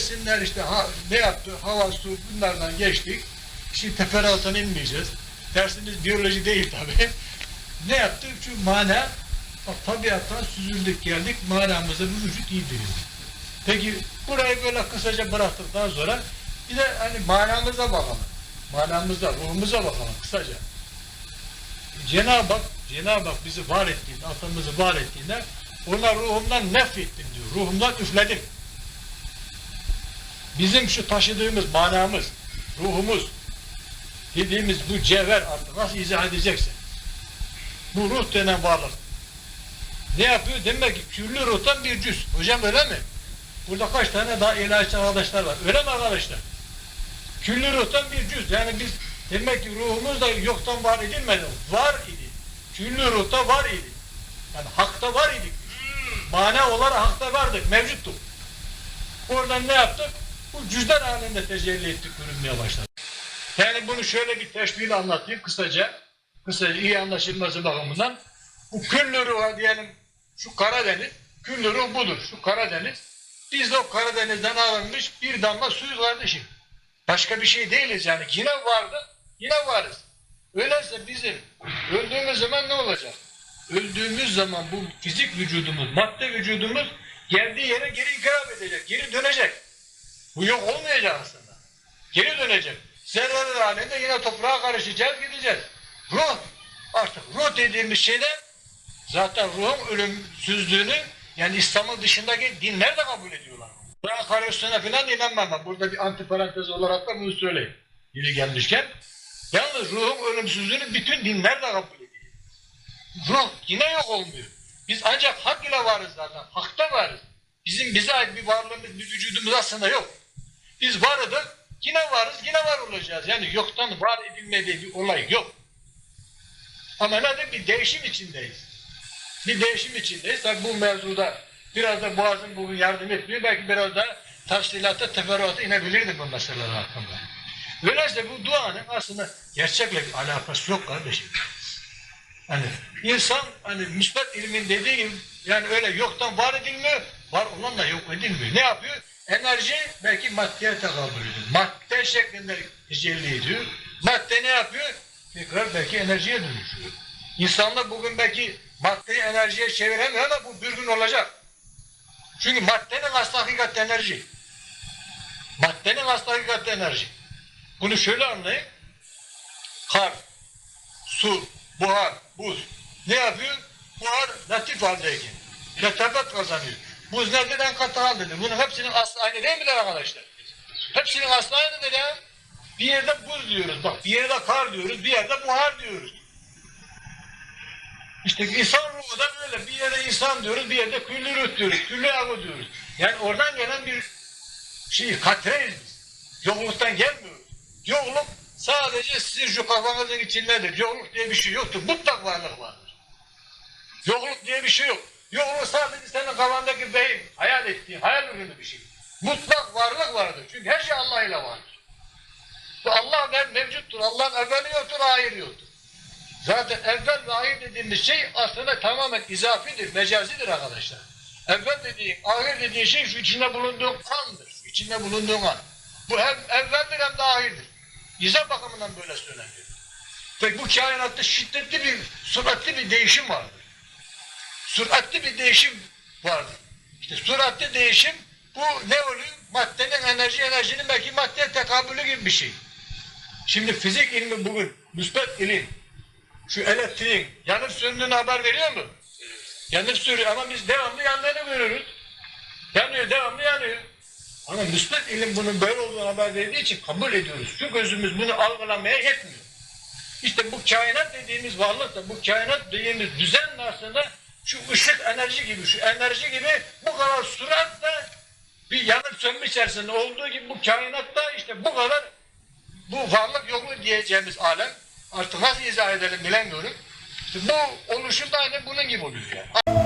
desinler işte ha, ne yaptı, hava, su bunlardan geçtik. Şimdi teferruattan inmeyeceğiz. Dersimiz biyoloji değil tabii. ne yaptı? Şu mana, bak, tabiattan süzüldük geldik, manamıza bu vücut iyi verildi. Peki burayı böyle kısaca bıraktıktan sonra bir de hani manamıza bakalım. Manamıza, ruhumuza bakalım kısaca. Cenab-ı Hak, Cenab-ı Hak bizi var ettiğinde, atamızı var ettiğinde ona ruhumdan nefrettim diyor. Ruhumdan üfledim. Bizim şu taşıdığımız manamız, ruhumuz, dediğimiz bu cevher artık nasıl izah edeceksin? Bu ruh denen varlık. Ne yapıyor? Demek ki küllü ruhtan bir cüz. Hocam öyle mi? Burada kaç tane daha ilaççı arkadaşlar var. Öyle mi arkadaşlar? Küllü ruhtan bir cüz. Yani biz demek ki ruhumuz da yoktan var edilmedi. Var idi. Küllü ruhta var idi. Yani hakta var idik. Mana olarak hakta vardık. Mevcuttuk. Oradan ne yaptık? Bu cüzdan halinde tecelli ettik, görünmeye başladı. Yani bunu şöyle bir teşbihle anlatayım kısaca. Kısaca iyi anlaşılması bakımından. Bu küllü ruha diyelim şu Karadeniz, küllü ruh budur. Şu Karadeniz. Biz de o Karadeniz'den alınmış bir damla suyuz kardeşim. Başka bir şey değiliz yani. Yine vardı, yine varız. Öyleyse bizim öldüğümüz zaman ne olacak? Öldüğümüz zaman bu fizik vücudumuz, madde vücudumuz geldiği yere geri ikram edecek, geri dönecek. Bu yok olmayacak aslında. Geri dönecek. Zerreler halinde yine toprağa karışacağız, gideceğiz. Ruh, artık ruh dediğimiz şeyde zaten ruhun ölümsüzlüğünü yani İslam'ın dışındaki dinler de kabul ediyorlar. Ben karıştığına falan inanmam. Burada bir antiparantez olarak da bunu söyleyeyim. Yeni gelmişken. Yalnız ruhun ölümsüzlüğünü bütün dinler de kabul ediyor. Ruh yine yok olmuyor. Biz ancak hak ile varız zaten. Hakta varız. Bizim bize ait bir varlığımız, bir vücudumuz aslında yok. Biz vardık, yine varız, yine var olacağız. Yani yoktan var edilme bir olay yok. Ama nedir? Bir değişim içindeyiz. Bir değişim içindeyiz. Tabi bu mevzuda biraz da Boğaz'ın bugün yardım etmiyor. Belki biraz da tafsilata, teferruata inebilirdi bu meseleler hakkında. Öyleyse bu duanın aslında gerçekle bir alakası yok kardeşim. Hani insan hani müsbet ilmin dediği gibi yani öyle yoktan var edilmiyor, var olan da yok edilmiyor. Ne yapıyor? Enerji belki maddeye tekabül ediyor. Madde şeklinde tecelli ediyor. Madde ne yapıyor? Tekrar belki enerjiye dönüşüyor. İnsanlar bugün belki maddeyi enerjiye çeviremiyor ama bu bir gün olacak. Çünkü maddenin aslı hakikat enerji. Maddenin aslı hakikat enerji. Bunu şöyle anlayın. Kar, su, buhar, buz. Ne yapıyor? Buhar latif haldeyken. Letafet kazanıyor. Buz nereden katı haldedir? Bunun hepsinin aslı aynı değil midir arkadaşlar? Hepsinin aslı aynıdır ya. Bir yerde buz diyoruz. Bak bir yerde kar diyoruz. Bir yerde buhar diyoruz. İşte insan ruhu da böyle. Bir yerde insan diyoruz. Bir yerde küllü ruh diyoruz. Küllü avu diyoruz. Yani oradan gelen bir şey katreyiz biz. Yokluktan gelmiyoruz. Yokluk sadece sizin şu kafanızın içindedir. Yokluk diye bir şey yoktur. Mutlak varlık vardır. Yokluk diye bir şey yok. Yokluk sadece senin kafandaki beyin, hayal ettiğin, hayal ürünü bir şey. Mutlak varlık vardır. Çünkü her şey Allah ile vardır. Allah mev- mevcuttur. Allah'ın evveli yoktur, ahiri yoktur. Zaten evvel ve ahir dediğimiz şey aslında tamamen izafidir, mecazidir arkadaşlar. Evvel dediğin, ahir dediğin şey şu içinde bulunduğun andır. İçinde bulunduğun an. Bu hem evveldir hem de ahirdir. İzah bakımından böyle söyleniyor. Peki bu kainatta şiddetli bir, süratli bir değişim vardır. Süratli bir değişim vardır. İşte süratli değişim bu ne oluyor? Maddenin enerji, enerjinin belki maddeye tekabülü gibi bir şey. Şimdi fizik ilmi bugün, müsbet ilim, şu elektriğin yanıp söndüğünü haber veriyor mu? Yanıp sürüyor ama biz devamlı yandığını görürüz. Yanıyor, devamlı yanıyor. Ama müsbet ilim bunun böyle olduğunu haber verdiği için kabul ediyoruz. Şu gözümüz bunu algılamaya yetmiyor. İşte bu kainat dediğimiz varlık da, bu kainat dediğimiz düzen aslında şu ışık enerji gibi, şu enerji gibi bu kadar süratle bir yanıp sönme içerisinde olduğu gibi bu kainatta işte bu kadar bu varlık yokluğu diyeceğimiz alem artık nasıl izah edelim bilemiyorum. İşte bu oluşum da aynı bunun gibi oluyor yani.